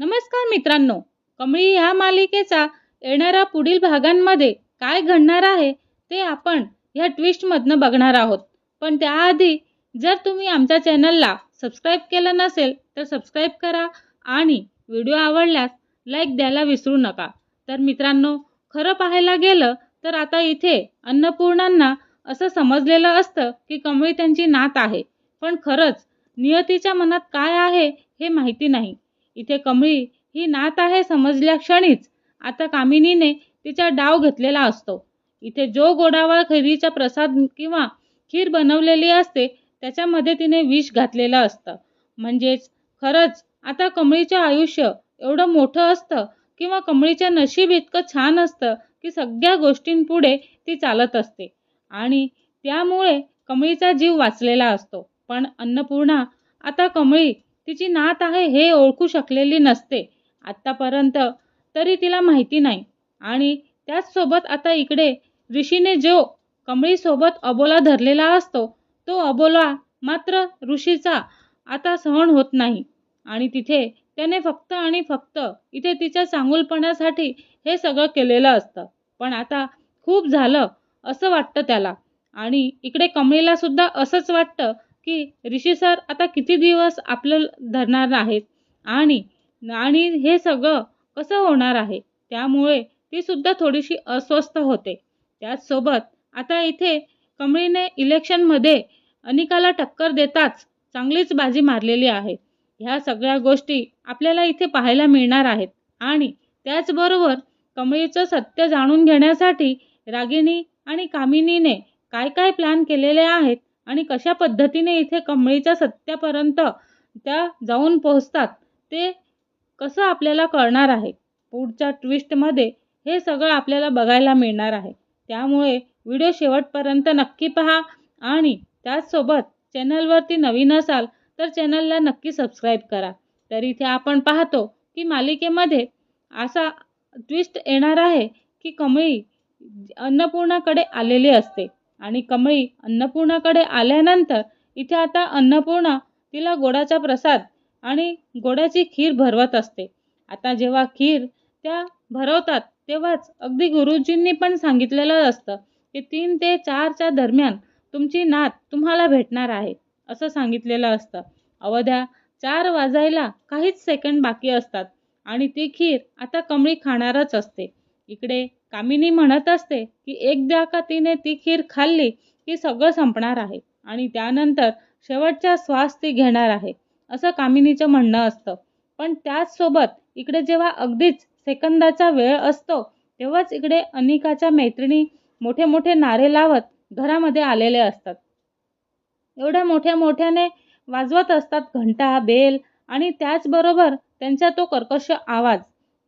नमस्कार मित्रांनो कमळी ह्या मालिकेचा येणाऱ्या पुढील भागांमध्ये काय घडणार आहे ते आपण ह्या ट्विस्टमधनं बघणार आहोत. पण त्याआधी जर तुम्ही आमच्या चॅनलला सबस्क्राईब केलं नसेल तर सबस्क्राईब करा आणि व्हिडिओ आवडल्यास लाईक द्यायला विसरू नका. तर मित्रांनो खरं पाहायला गेलं तर आता इथे अन्नपूर्णांना असं समजलेलं असतं की कमळी त्यांची नात आहे. पण खरंच नियतीच्या मनात काय आहे हे माहिती नाही. इथे कमळी ही नात आहे समजल्या क्षणीच. आता कामिनीने तिचा डाव घेतलेला असतो. इथे जो गोडावा खिरीचा प्रसाद किंवा खीर बनवलेली असते त्याच्यामध्ये तिने विष घातलेलं असतं. म्हणजेच खरंच आता कमळीचं आयुष्य एवढं मोठं असतं किंवा कमळीच्या नशीब इतकं छान असतं की सगळ्या गोष्टींपुढे ती चालत असते. आणि त्यामुळे कमळीचा जीव वाचलेला असतो. पण अन्नपूर्णा आता कमळी तिची नात आहे हे ओळखू शकलेली नसते. आत्तापर्यंत तरी तिला माहिती नाही. आणि त्याचसोबत आता इकडे ऋषीने जो कमळीसोबत अबोला धरलेला असतो तो अबोला मात्र ऋषीचा आता सहन होत नाही. आणि तिथे त्याने फक्त आणि फक्त इथे तिच्या चांगुलपणासाठी हे सगळं केलेलं असतं. पण आता खूप झालं असं वाटतं त्याला. आणि इकडे कमळीला सुद्धा असंच वाटतं की ऋषी सर आता किती दिवस आपलं धरणार आहेत? आणि आणि हे सगळं कसं होणार आहे? त्यामुळे ती सुद्धा थोडीशी अस्वस्थ होते. त्याचसोबत आता इथे कमळीने इलेक्शनमध्ये अनिकाला टक्कर देताच चांगलीच बाजी मारलेली आहे. ह्या सगळ्या गोष्टी आपल्याला इथे पाहायला मिळणार आहेत. आणि त्याचबरोबर कमळीचं सत्य जाणून घेण्यासाठी रागिनी आणि कामिनीने काय काय प्लॅन केलेले आहेत? आणि कशा पद्धतीने इथे कमळीच्या सत्यापर्यंत त्या जाऊन पोहोचतात ते कसं आपल्याला कळणार आहे? पुढच्या ट्विस्टमध्ये हे सगळं आपल्याला बघायला मिळणार आहे. त्यामुळे व्हिडिओ शेवटपर्यंत नक्की पहा आणि त्याचसोबत चॅनलवरती नवीन असाल तर चॅनलला नक्की सबस्क्राईब करा. तर इथे आपण पाहतो की मालिकेमध्ये असा ट्विस्ट येणार आहे की कमळी अन्नपूर्णाकडे आलेली असते. आणि कमळी अन्नपूर्णाकडे आल्यानंतर इथे आता अन्नपूर्णा तिला गोडाचा प्रसाद आणि गोडाची खीर भरवत असते. आता जेव्हा खीर त्या भरवतात तेव्हाच अगदी गुरुजींनी पण सांगितलेलं असतं की तीन ते चारच्या दरम्यान तुमची नात तुम्हाला भेटणार आहे असं सांगितलेलं असतं. अवध्या चार वाजायला काहीच सेकंड बाकी असतात आणि ती खीर आता कमळी खाणारच असते. इकडे कामिनी म्हणत असते की एकदा का तिने ती खीर खाल्ली की सगळं संपणार आहे आणि त्यानंतर शेवटचा श्वास ती घेणार आहे असं कामिनीचं म्हणणं असतं. पण त्याचसोबत इकडे जेव्हा अगदीच सेकंदाचा वेळ असतो तेव्हाच इकडे अनिकाच्या मैत्रिणी मोठे मोठे नारे लावत घरामध्ये आलेले असतात. एवढ्या मोठ्या मोठ्याने वाजवत असतात घंटा बेल आणि त्याचबरोबर त्यांचा तो कर्कश आवाज.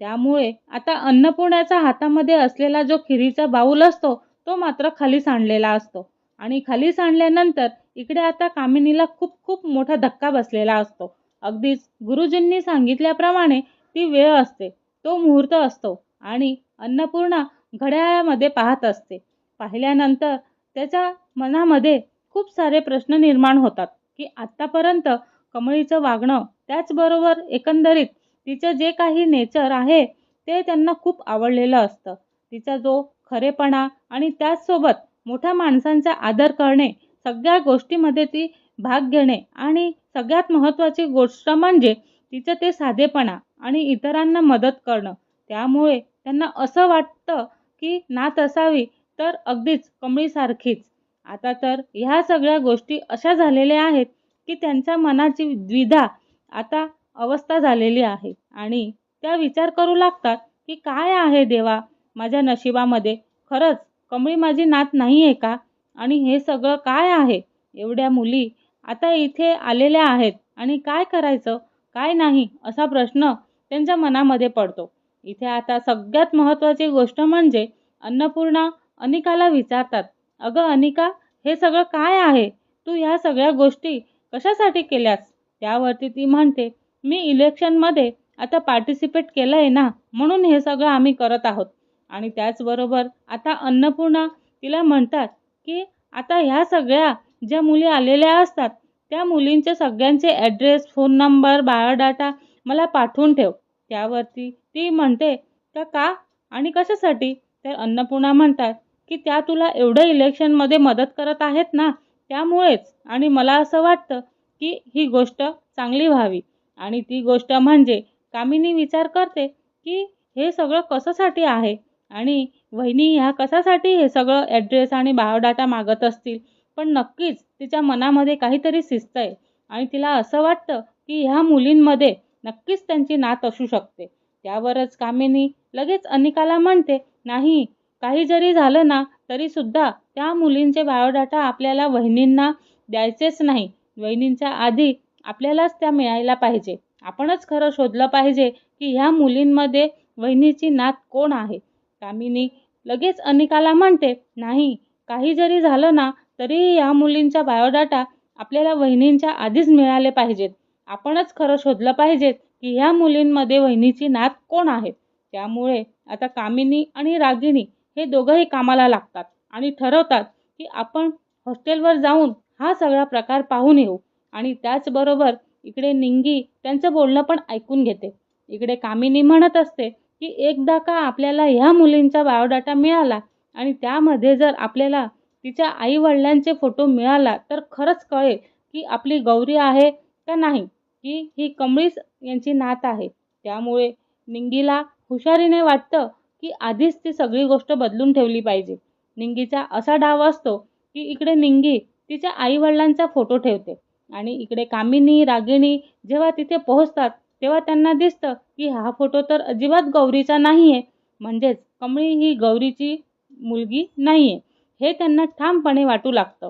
त्यामुळे आता अन्नपूर्णाच्या हातामध्ये असलेला जो खिरीचा बाऊल असतो तो मात्र खाली सांडलेला असतो. आणि खाली सांडल्यानंतर इकडे आता कामिनीला खूप खूप मोठा धक्का बसलेला असतो. अगदीच गुरुजींनी सांगितल्याप्रमाणे ती वेळ असते तो मुहूर्त असतो आणि अन्नपूर्णा घड्याळामध्ये पाहत असते. पाहिल्यानंतर त्याच्या मनामध्ये खूप सारे प्रश्न निर्माण होतात की आत्तापर्यंत कमळीचं वागणं त्याचबरोबर एकंदरीत तिचं जे काही नेचर आहे ते त्यांना खूप आवडलेलं असतं. तिचा जो खरेपणा आणि त्याचसोबत मोठ्या माणसांचा आदर करणे सगळ्या गोष्टीमध्ये ती भाग घेणे आणि सगळ्यात महत्त्वाची गोष्ट म्हणजे तिचं ते साधेपणा आणि इतरांना मदत करणं. त्यामुळे त्यांना असं वाटतं की नात असावी तर अगदीच कमळीसारखीच. आता तर ह्या सगळ्या गोष्टी अशा झालेल्या आहेत की त्यांच्या मनाची द्विधा आता अवस्था झालेली आहे. आणि त्या विचार करू लागतात की काय आहे देवा? माझ्या नशिबामध्ये खरंच कमळी माझी नात नाही आहे का? आणि हे सगळं काय आहे? एवढ्या मुली आता इथे आलेल्या आहेत. आणि काय करायचं? काय नाही? असा प्रश्न त्यांच्या मनामध्ये पडतो. इथे आता सगळ्यात महत्त्वाची गोष्ट म्हणजे अन्नपूर्णा अनिकाला विचारतात अगं अनिका हे सगळं काय आहे? तू ह्या सगळ्या गोष्टी कशासाठी केल्यास? त्यावरती ती म्हणते मी इलेक्शनमध्ये आता पार्टिसिपेट केलं आहे ना म्हणून हे सगळं आम्ही करत आहोत. आणि त्याचबरोबर आता अन्नपूर्णा तिला म्हणतात की आता ह्या सगळ्या ज्या मुली आलेल्या असतात त्या मुलींचे सगळ्यांचे ॲड्रेस फोन नंबर बायोडाटा मला पाठवून ठेव. त्यावरती ती म्हणते का का? आणि कशासाठी? तर अन्नपूर्णा म्हणतात की त्या तुला एवढं इलेक्शनमध्ये मदत करत आहेत ना त्यामुळेच. आणि मला असं वाटतं की ही गोष्ट चांगली व्हावी. आणि ती गोष्ट म्हणजे कामिनी विचार करते की हे सगळं कशासाठी आहे? आणि वहिनी ह्या कशासाठी हे सगळं ॲड्रेस आणि बायोडाटा मागत असतील? पण नक्कीच तिच्या मनामध्ये काहीतरी शिस्त आहे आणि तिला असं वाटतं की ह्या मुलींमध्ये नक्कीच त्यांची नात असू शकते. त्यावरच कामिनी लगेच अनिकाला म्हणते नाही काही जरी झालं ना तरीसुद्धा त्या मुलींचे बायोडाटा आपल्याला वहिनींना द्यायचेच नाही. वहिनींच्या आधी आपल्यालाच त्या मिळायला पाहिजे. आपणच खरं शोधलं पाहिजे की ह्या मुलींमध्ये वहिनीची नात कोण आहे? कामिनी लगेच अनिकाला म्हणते नाही काही जरी झालं ना तरीही ह्या मुलींचा बायोडाटा आपल्याला वहिनींच्या आधीच मिळाले पाहिजेत. आपणच खरं शोधलं पाहिजेत की ह्या मुलींमध्ये वहिनीची नात कोण आहे? त्यामुळे आता कामिनी आणि रागिणी हे दोघंही कामाला लागतात आणि ठरवतात की आपण हॉस्टेलवर जाऊन हा सगळा प्रकार पाहून येऊ. आणि त्याचबरोबर इकडे निंगी त्यांचं बोलणं पण ऐकून घेते. इकडे कामिनी म्हणत असते की एकदा का आपल्याला ह्या मुलींचा बायोडाटा मिळाला आणि त्यामध्ये जर आपल्याला तिच्या आईवडिलांचे फोटो मिळाला तर खरंच कळेल की आपली गौरी आहे का नाही. की ही कमळीच यांची नात आहे. त्यामुळे निंगीला हुशारीने वाटतं की आधीच ती सगळी गोष्ट बदलून ठेवली पाहिजे. निंगीचा असा डाव असतो की इकडे निंगी तिच्या आईवडिलांचा फोटो ठेवते. आणि इकडे कामिनी रागिणी जेव्हा तिथे पोहोचतात तेव्हा त्यांना दिसतं की हा फोटो तर अजिबात गौरीचा नाही आहे म्हणजेच कमळी ही गौरीची मुलगी नाही आहे हे त्यांना ठामपणे वाटू लागतं.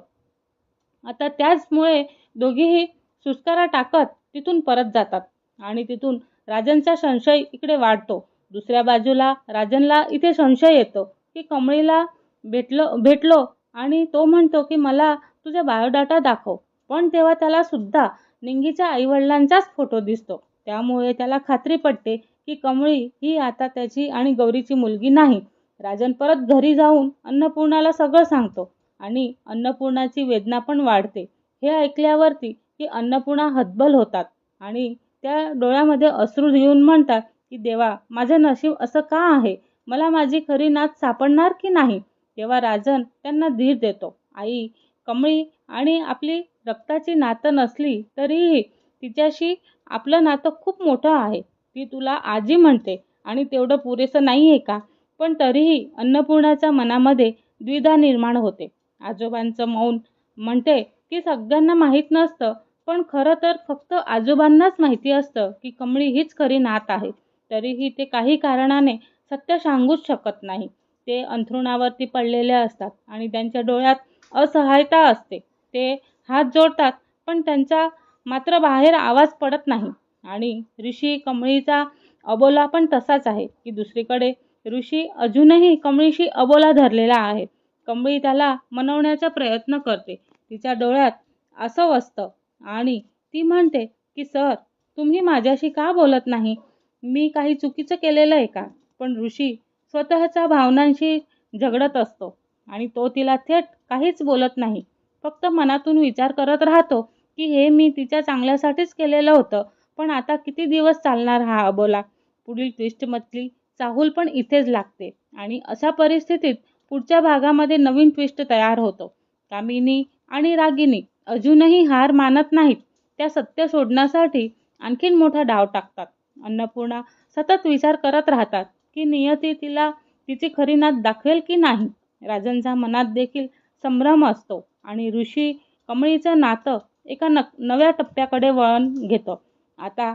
आता त्याचमुळे दोघेही सुस्कारा टाकत तिथून परत जातात आणि तिथून राजनचा संशय इकडे वाढतो. दुसऱ्या बाजूला राजनला इथे संशय येतो की कमळीला भेटलो भेटलो आणि तो म्हणतो की मला तुझा बायोडाटा दाखव. पण तेव्हा त्याला सुद्धा निंगीच्या आईवडिलांचाच फोटो दिसतो. त्यामुळे त्याला खात्री पडते की कमळी ही आता त्याची आणि गौरीची मुलगी नाही. राजन परत घरी जाऊन अन्नपूर्णाला सगळं सांगतो आणि अन्नपूर्णाची वेदना पण वाढते. हे ऐकल्यावरती की अन्नपूर्णा हतबल होतात आणि त्या डोळ्यामध्ये अश्रू घेऊन म्हणतात की देवा माझं नशीब असं का आहे? मला माझी खरी नात सापडणार की नाही? तेव्हा राजन त्यांना धीर देतो. आई कमळी आणि आपली रक्ताची नातं नसली तरीही तिच्याशी आपलं नातं खूप मोठं आहे. ती तुला आजी म्हणते आणि तेवढं पुरेसं नाही आहे का? पण तरीही अन्नपूर्णाच्या मनामध्ये द्विधा निर्माण होते. आजोबांचं मौन म्हणते की सगळ्यांना माहीत नसतं पण खरं तर फक्त आजोबांनाच माहिती असतं की कमळी हीच खरी नात आहे. तरीही ते काही कारणाने सत्य सांगूच शकत नाही. ते अंथरुणावरती पडलेले असतात आणि त्यांच्या डोळ्यात असहायता असते. ते हात जोडतात पण त्यांचा मात्र बाहेर आवाज पडत नाही. आणि ऋषी कमळीचा अबोला पण तसाच आहे की दुसरीकडे ऋषी अजूनही कमळीशी अबोला धरलेला आहे. कमळी त्याला मनवण्याचा प्रयत्न करते. तिच्या डोळ्यात असं असतं आणि ती म्हणते की सर तुम्ही माझ्याशी का बोलत नाही? मी काही चुकीचं केलेलं आहे का? पण ऋषी स्वतःच्या भावनांशी झगडत असतो. आणि तो तिला थेट काहीच बोलत नाही. फक्त मनातून विचार करत राहतो की हे मी तिच्या चांगल्यासाठीच केलेलं होतं पण आता किती दिवस चालणार हा अबोला? पुढील ट्विस्टमधली चाहूल पण इथेच लागते आणि अशा परिस्थितीत पुढच्या भागामध्ये नवीन ट्विस्ट तयार होतो. कामिनी आणि रागिनी अजूनही हार मानत नाहीत. त्या सत्य शोधण्यासाठी आणखीन मोठा डाव टाकतात. अन्नपूर्णा सतत विचार करत राहतात की नियती तिला तिची खरी नात दाखवेल की नाही? राजांचा मनात देखील संभ्रम असतो आणि ऋषी कमळीचं नातं एका न नव्या टप्प्याकडे वळण घेतं. आता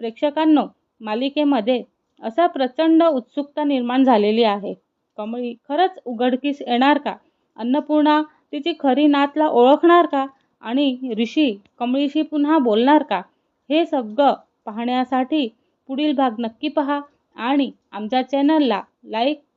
प्रेक्षकांनो मालिकेमध्ये असा प्रचंड उत्सुकता निर्माण झालेली आहे. कमळी खरंच उघडकीस येणार का? अन्नपूर्णा तिची खरी नातला ओळखणार का? आणि ऋषी कमळीशी पुन्हा बोलणार का? हे सगळं पाहण्यासाठी पुढील भाग नक्की पहा आणि आमच्या चॅनलला लाईक